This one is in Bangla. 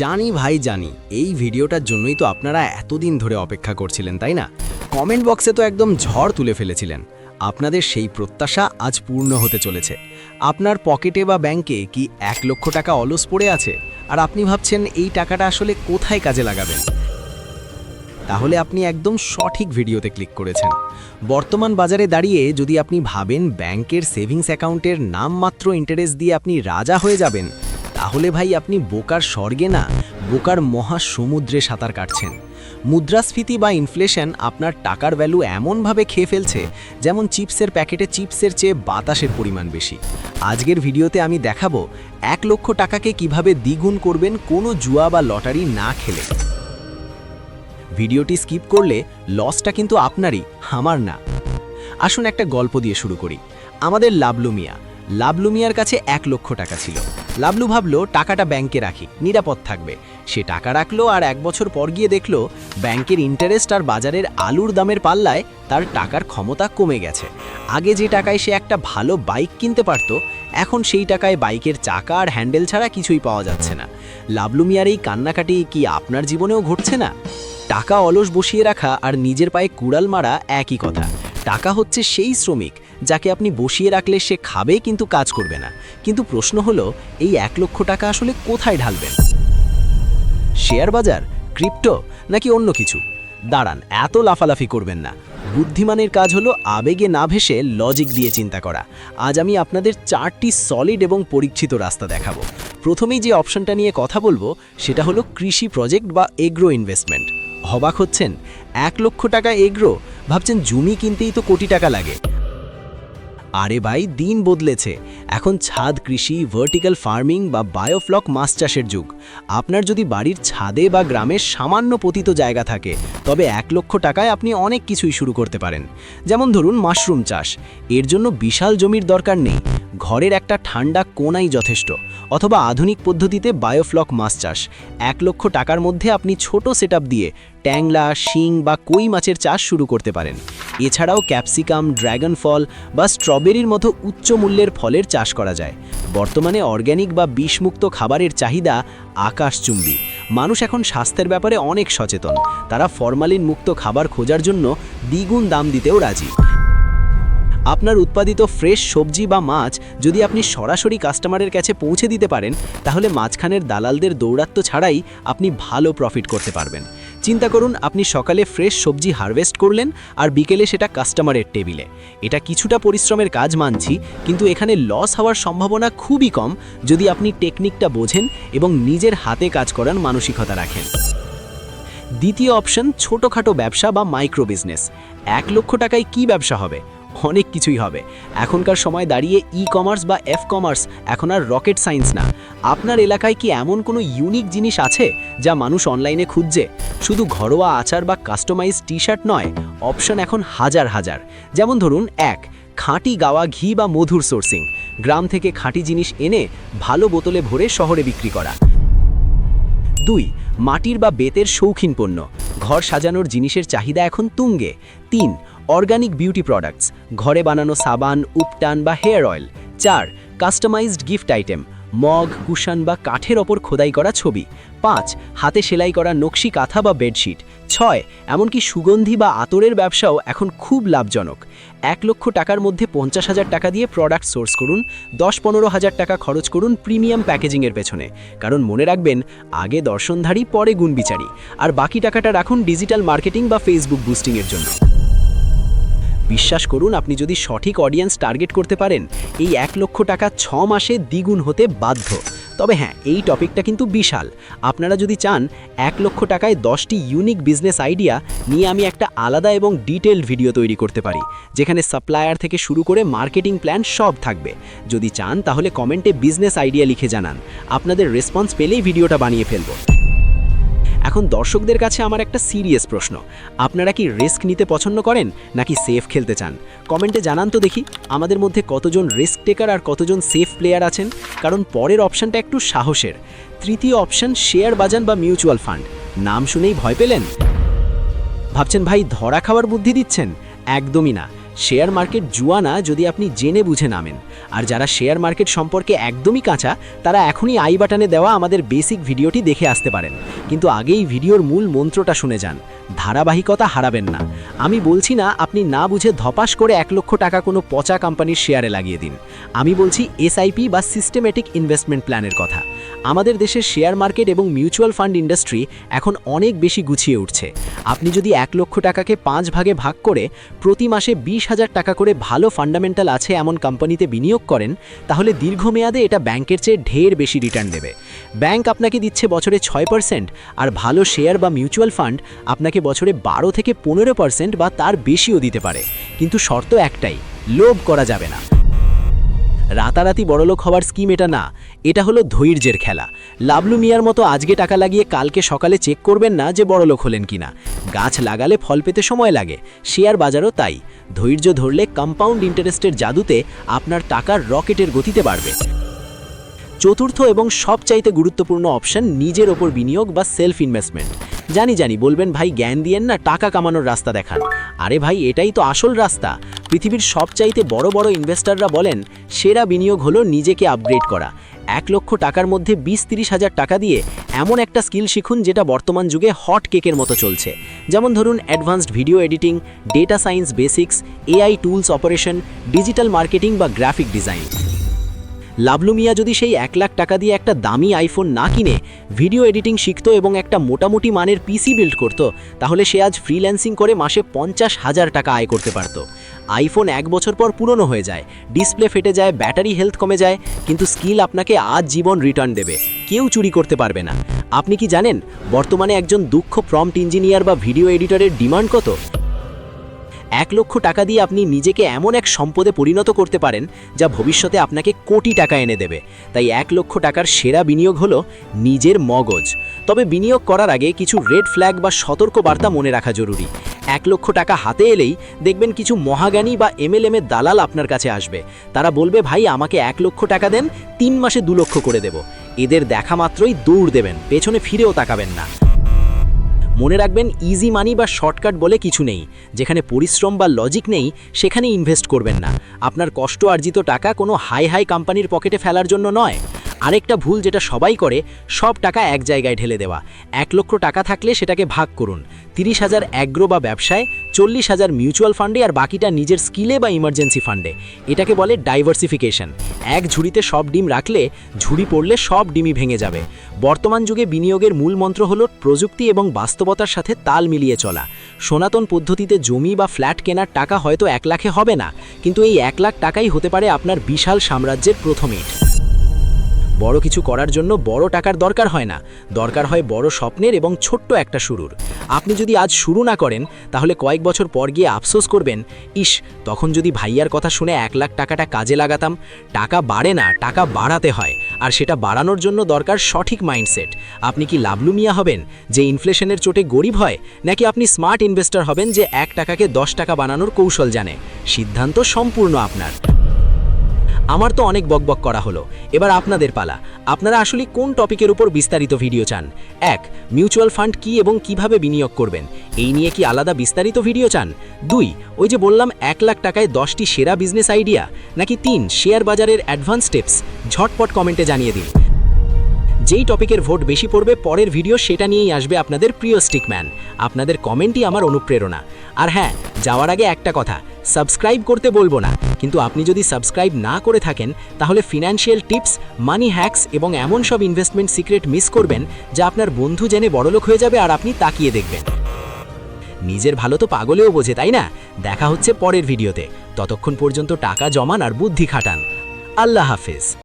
জানি ভাই জানি, এই ভিডিওটার জন্যই তো আপনারা এতদিন ধরে অপেক্ষা করছিলেন, তাই না? কমেন্ট বক্সে তো একদম ঝড় তুলে ফেলেছিলেন। আপনাদের সেই প্রত্যাশা আজ পূর্ণ হতে চলেছে। আপনার পকেটে বা ব্যাংকে কি এক লক্ষ টাকা অলস পড়ে আছে? আর আপনি ভাবছেন এই টাকাটা আসলে কোথায় কাজে লাগাবেন? তাহলে আপনি একদম সঠিক ভিডিওতে ক্লিক করেছেন। বর্তমান বাজারে দাঁড়িয়ে যদি আপনি ভাবেন ব্যাংকের সেভিংস অ্যাকাউন্টের নামমাত্র ইন্টারেস্ট দিয়ে আপনি রাজা হয়ে যাবেন তাহলে ভাই আপনি বোকার স্বর্গে না বোকার মহা সমুদ্রে সাঁতার কাটছেন। মুদ্রাস্ফীতি বা ইনফ্লেশন আপনার টাকার ভ্যালু এমনভাবে খেয়ে ফেলছে, যেমন চিপসের প্যাকেটে চিপসের চেয়ে বাতাসের পরিমাণ বেশি। আজকের ভিডিওতে আমি দেখাবো এক লক্ষ টাকাকে কীভাবে দ্বিগুণ করবেন কোনো জুয়া বা লটারি না খেলে। ভিডিওটি স্কিপ করলে লসটা কিন্তু আপনারই, আমার না। আসুন একটা গল্প দিয়ে শুরু করি। আমাদের লাবলু মিয়া লাবলু মিয়ার কাছে এক লক্ষ টাকা ছিল। লাবলু ভাবলো, টাকাটা ব্যাংকে রাখি, নিরাপদ থাকবে। সে টাকা রাখল আর এক বছর পর গিয়ে দেখল, ব্যাংকের ইন্টারেস্ট আর বাজারের আলুর দামের পাল্লায় তার টাকার ক্ষমতা কমে গেছে। আগে যে টাকায় সে একটা ভালো বাইক কিনতে পারত, এখন সেই টাকায় বাইকের চাকা আর হ্যান্ডেল ছাড়া কিছুই পাওয়া যাচ্ছে না। লাবলু মিয়ার এই কান্নাকাটি কি আপনার জীবনেও ঘটছে না? টাকা অলস বসিয়ে রাখা আর নিজের পায়ে কুড়াল মারা একই কথা। টাকা হচ্ছে সেই শ্রমিক যাকে আপনি বসিয়ে রাখলে সে খাবে কিন্তু কাজ করবে না। কিন্তু প্রশ্ন হলো, এই এক লক্ষ টাকা আসলে কোথায় ঢালবেন? শেয়ার বাজার, ক্রিপ্টো, নাকি অন্য কিছু? দাঁড়ান, এত লাফালাফি করবেন না। বুদ্ধিমানের কাজ হলো আবেগে না ভেসে লজিক দিয়ে চিন্তা করা। আজ আমি আপনাদের চারটি সলিড এবং পরীক্ষিত রাস্তা দেখাবো। প্রথমেই যে অপশনটা নিয়ে কথা বলব, সেটা হলো কৃষি প্রজেক্ট বা এগ্রো ইনভেস্টমেন্ট হবাক হচ্ছেন? এক লক্ষ টাকা এগ্রো ভাবছেন জমি কিনতেই তো কোটি টাকা লাগে। আরে ভাই, দিন বদলেছে। এখন ছাদ কৃষি ভার্টিক্যাল ফার্মিং বা বায়োফ্লক মাছ চাষের যুগ। আপনার যদি বাড়ির ছাদে বা গ্রামের সামান্য পতিত জায়গা থাকে, তবে এক লক্ষ টাকায় আপনি অনেক কিছুই শুরু করতে পারেন। যেমন ধরুন মাশরুম চাষ। এর জন্য বিশাল জমির দরকার নেই। ঘরের একটা ঠান্ডা কোনাই যথেষ্ট, অথবা আধুনিক পদ্ধতিতে বায়োফ্লক মাছ চাষ। এক লক্ষ টাকার মধ্যে আপনি ছোট সেট দিয়ে ট্যাংলা, শিং বা কই মাছের চাষ শুরু করতে পারেন। এছাড়াও ক্যাপসিকাম ড্র্যাগন ফল বা স্ট্রবেরির মতো উচ্চ মূল্যের ফলের চাষ করা যায়। বর্তমানে অর্গ্যানিক বা বিষমুক্ত খাবারের চাহিদা আকাশচুম্বী। মানুষ এখন স্বাস্থ্যের ব্যাপারে অনেক সচেতন। তারা ফরমালিন মুক্ত খাবার খোঁজার জন্য দ্বিগুণ দাম দিতেও রাজি। আপনার উৎপাদিত ফ্রেশ সবজি বা মাছ যদি আপনি সরাসরি কাস্টমারের কাছে পৌঁছে দিতে পারেন, তাহলে মাঝখানের দালালদের দৌরাত্ম্য ছাড়াই আপনি ভালো প্রফিট করতে পারবেন। চিন্তা করুন, আপনি সকালে ফ্রেশ সবজি হারভেস্ট করলেন আর বিকেলে সেটা কাস্টমারের টেবিলে এটা কিছুটা পরিশ্রমের কাজ মানছি, কিন্তু এখানে লস হওয়ার সম্ভাবনা খুবই কম যদি আপনি টেকনিকটা বোঝেন এবং নিজের হাতে কাজ করার মানসিকতা রাখেন। দ্বিতীয় অপশন ছোটোখাটো ব্যবসা বা মাইক্রো বিজনেস এক লক্ষ টাকায় কি ব্যবসা হবে? অনেক কিছুই হবে। এখনকার সময় দাঁড়িয়ে ই কমার্স বা এফ কমার্স এখন আর রকেট সায়েন্স না। আপনার এলাকায় কি এমন কোনো ইউনিক জিনিস আছে যা মানুষ অনলাইনে খুঁজছে? শুধু ঘরোয়া আচার বা কাস্টমাইজ টি শার্ট নয় অপশন এখন হাজার হাজার। যেমন ধরুন, এক, খাঁটি গাওয়া ঘি বা মধুর সোর্সিং গ্রাম থেকে খাঁটি জিনিস এনে ভালো বোতলে ভরে শহরে বিক্রি করা। দুই, মাটির বা বেতের শৌখিন পণ্য। ঘর সাজানোর জিনিসের চাহিদা এখন তুঙ্গে। তিন অর্গানিক বিউটি প্রোডাক্টস, ঘরে বানানো সাবান, উপটান বা হেয়ার অয়েল। চার, customised gift item, mug, cushion বা কাঠের ওপর খোদাই করা ছবি। পাঁচ, হাতে সেলাই করা নকশি কাঁথা বা বেডশিট। ছয়, এমনকি সুগন্ধি বা আতরের ব্যবসাও এখন খুব লাভজনক। এক লক্ষ টাকার মধ্যে পঞ্চাশ হাজার টাকা দিয়ে প্রোডাক্ট সোর্স করুন, দশ পনেরো হাজার টাকা খরচ করুন প্রিমিয়াম প্যাকেজিংয়ের পেছনে। কারণ মনে রাখবেন, আগে দর্শনধারী, পরে গুণবিচারী। আর বাকি টাকাটা রাখুন ডিজিটাল মার্কেটিং বা ফেসবুক বুস্টিংয়ের জন্য। বিশ্বাস করুন, আপনি যদি সঠিক অডিয়েন্স টার্গেট করতে পারেন, এই এক লক্ষ টাকা ছ মাসে দ্বিগুণ হতে বাধ্য। তবে হ্যাঁ এই টপিকটা কিন্তু বিশাল। আপনারা যদি চান এক লক্ষ টাকায় দশটি ইউনিক বিজনেস আইডিয়া নিয়ে আমি একটা আলাদা এবং ডিটেলড ভিডিও তৈরি করতে পারি, যেখানে সাপ্লায়ার থেকে শুরু করে মার্কেটিং প্ল্যান সব থাকবে। যদি চান, তাহলে কমেন্টে বিজনেস আইডিয়া লিখে জানান। আপনাদের রেসপন্স পেলেই ভিডিওটা বানিয়ে ফেলব। এখন দর্শকদের কাছে আমার একটা সিরিয়াস প্রশ্ন। আপনারা কি রিস্ক নিতে পছন্দ করেন, নাকি সেফ খেলতে চান? কমেন্টে জানান তো দেখি, আমাদের মধ্যে কতজন রিস্ক টেকার আর কতজন সেফ প্লেয়ার আছেন? কারণ পরের অপশানটা একটু সাহসের। তৃতীয় অপশন, শেয়ার বাজান বা মিউচুয়াল ফান্ড। নাম শুনেই ভয় পেলেন? ভাবছেন, ভাই, ধরা খাওয়ার বুদ্ধি দিচ্ছেন? একদমই না। শেয়ার মার্কেট জুয়া না যদি আপনি জেনে বুঝে নামেন। আর যারা শেয়ার মার্কেট সম্পর্কে একদমই কাঁচা, তারা এখনই আই বাটনে দেওয়া আমাদের বেসিক ভিডিওটি দেখে আসতে পারেন। কিন্তু আগেই ভিডিওর মূল মন্ত্রটা শুনে যান, ধারাবাহিকতা হারাবেন না। আমি বলছি না, আপনি না বুঝে ধপাস করে এক লক্ষ টাকা কোনো পচা কোম্পানির শেয়ারে লাগিয়ে দিন। আমি বলছি এসআইপি বা সিস্টেমেটিক ইনভেস্টমেন্ট প্ল্যানের কথা। আমাদের দেশের শেয়ার মার্কেট এবং মিউচুয়াল ফান্ড ইন্ডাস্ট্রি এখন অনেক বেশি গুছিয়ে উঠছে। আপনি যদি এক লক্ষ টাকাকে পাঁচ ভাগে ভাগ করে প্রতি মাসে বিশ হাজার টাকা করে ভালো ফান্ডামেন্টাল আছে এমন কোম্পানিতে বিনিয়োগ করেন, তাহলে দীর্ঘমেয়াদে এটা ব্যাংকের চেয়ে ঢের বেশি রিটার্ন দেবে। ব্যাংক আপনাকে দিচ্ছে বছরে ছয় পার্সেন্ট আর ভালো শেয়ার বা মিউচুয়াল ফান্ড আপনাকে বছরে বারো থেকে পনেরো পার্সেন্ট বা তার বেশিও দিতে পারে। কিন্তু শর্ত একটাই, লোভ করা যাবে না। রাতারাতি বড়লোক হওয়ার স্কিম এটা না। এটা হলো ধৈর্যের খেলা। লাবলু মিয়ার মতো আজকে টাকা লাগিয়ে কালকে সকালে চেক করবেন না যে বড়লোক হলেন কিনা। গাছ লাগালে ফল পেতে সময় লাগে শেয়ার বাজারও তাই। ধৈর্য ধরলে কম্পাউন্ড ইন্টারেস্টের জাদুতে আপনার টাকার রকেটের গতিতে বাড়বে। চতুর্থ এবং সবচাইতে গুরুত্বপূর্ণ অপশন নিজের ওপর বিনিয়োগ বা সেলফ ইনভেস্টমেন্ট। জানি জানি, বলবেন, ভাই, জ্ঞান দিয়েন না, টাকা কামানোর রাস্তা দেখান। আরে ভাই, এটাই তো আসল রাস্তা। পৃথিবীর সবচাইতে বড় বড় ইনভেস্টাররা বলেন, সেরা বিনিয়োগ হলো নিজেকে আপগ্রেড করা। এক লক্ষ টাকার মধ্যে বিশ তিরিশ হাজার টাকা দিয়ে এমন একটা স্কিল শিখুন যেটা বর্তমান যুগে হট কেকের মতো চলছে। যেমন ধরুন, advanced video editing, data science basics, AI tools operation, digital marketing বা গ্রাফিক ডিজাইন। লাভলু মিয়া যদি সেই এক লাখ টাকা দিয়ে একটা দামি আইফোন না কিনে ভিডিও এডিটিং শিখতো এবং একটা মোটামুটি মানের পিসি বিল্ড করত, তাহলে সে আজ ফ্রিল্যান্সিং করে মাসে পঞ্চাশ হাজার টাকা আয় করতে পারত। আইফোন এক বছর পর পুরনো হয়ে যায় ডিসপ্লে ফেটে যায় ব্যাটারি হেলথ কমে যায়, কিন্তু স্কিল আপনাকে আজ জীবন রিটার্ন দেবে, কেউ চুরি করতে পারবে না। আপনি কি জানেন, বর্তমানে একজন দুঃখ প্রম্পট ইঞ্জিনিয়ার বা ভিডিও এডিটরের ডিমান্ড কত? এক লক্ষ টাকা দিয়ে আপনি নিজেকে এমন এক সম্পদে পরিণত করতে পারেন যা ভবিষ্যতে আপনাকে কোটি টাকা এনে দেবে। তাই এক লক্ষ টাকার সেরা বিনিয়োগ হলো নিজের মগজ। তবে বিনিয়োগ করার আগে কিছু রেড ফ্ল্যাগ বা সতর্ক বার্তা মনে রাখা জরুরি। এক লক্ষ টাকা হাতে এলেই দেখবেন কিছু মহাজ্ঞানী বা এমএলএমের দালাল আপনার কাছে আসবে। তারা বলবে, ভাই, আমাকে এক লক্ষ টাকা দেন, তিন মাসে দু লক্ষ করে দেব। এদের দেখা মাত্রই দৌড় দেবেন, পেছনে ফিরেও তাকাবেন না। মনে রাখবেন ইজি মানি বা শর্টকাট বলে কিছু নেই। যেখানে পরিশ্রম বা লজিক নেই, সেখানে ইনভেস্ট করবেন না। আপনার কষ্ট অর্জিত টাকা কোনো হাই হাই কোম্পানির পকেটে ফেলার জন্য নয়। আরেকটা ভুল যেটা সবাই করে, সব টাকা এক জায়গায় ঢেলে দেওয়া। এক লক্ষ টাকা থাকলে সেটাকে ভাগ করুন। তিরিশ হাজার অ্যাগ্রো বা ব্যবসায়, চল্লিশ হাজার মিউচুয়াল ফান্ডে আর বাকিটা নিজের স্কিলে বা ইমার্জেন্সি ফান্ডে। এটাকে বলে ডাইভার্সিফিকেশন। এক ঝুড়িতে সব ডিম রাখলে, ঝুড়ি পড়লে সব ডিমই ভেঙে যাবে। বর্তমান যুগে বিনিয়োগের মূল মন্ত্র হল প্রযুক্তি এবং বাস্তবতার সাথে তাল মিলিয়ে চলা। সনাতন পদ্ধতিতে জমি বা ফ্ল্যাট কেনার টাকা হয়তো এক লাখে হবে না, কিন্তু এই এক লাখ টাকাই হতে পারে আপনার বিশাল সাম্রাজ্যের প্রথম ইট। বড় কিছু করার জন্য বড় টাকার দরকার হয় না। দরকার হয় বড় স্বপ্নের এবং ছোট্ট একটা শুরুর। আপনি যদি আজ শুরু না করেন, তাহলে কয়েক বছর পর গিয়ে আফসোস করবেন, ইস, তখন যদি ভাইয়ার কথা শুনে এক লাখ টাকাটা কাজে লাগাতাম, টাকা বাড়ে না, টাকা বাড়াতে হয়, আর সেটা বাড়ানোর জন্য দরকার সঠিক মাইন্ডসেট। আপনি কি লাভলু মিয়া হবেন, যে ইনফ্লেশনের চোটে গরিব হয়, নাকি আপনি স্মার্ট ইনভেস্টর হবেন যে এক টাকাকে দশ টাকা বানানোর কৌশল জানে? সিদ্ধান্ত সম্পূর্ণ আপনার। আমার তো অনেক বকবক করা হলো। এবার আপনাদের পালা। আপনারা আসলে কোন টপিকের উপর বিস্তারিত ভিডিও চান? এক, মিউচুয়াল ফান্ড কি এবং কীভাবে বিনিয়োগ করবেন? এই নিয়ে কি আলাদা বিস্তারিত ভিডিও চান? দুই, ওই যে বললাম এক লাখ টাকায় দশটি সেরা বিজনেস আইডিয়া নাকি তিন, শেয়ার বাজারের অ্যাডভান্স টিপস ঝটপট কমেন্টে জানিয়ে দিন। যেই টপিকের ভোট বেশি পড়বে, পরের ভিডিও সেটা নিয়েই আসবে আপনাদের প্রিয় স্টিকম্যান আপনাদের কমেন্টই আমার অনুপ্রেরণা। আর হ্যাঁ যাওয়ার আগে একটা কথা, সাবস্ক্রাইব করতে বলব না, কিন্তু আপনি যদি সাবস্ক্রাইব না করে থাকেন, তাহলে ফিনান্সিয়াল টিপস মানি হ্যাক্স এবং এমন সব ইনভেস্টমেন্ট সিক্রেট মিস করবেন, যা আপনার বন্ধু জেনে বড়লোক হয়ে যাবে আর আপনি তাকিয়ে দেখবেন। নিজের ভালো তো পাগলেও বোঝে, তাই না? দেখা হচ্ছে পরের ভিডিওতে ততক্ষণ পর্যন্ত টাকা জমান আর বুদ্ধি খাটান। আল্লাহ হাফেজ।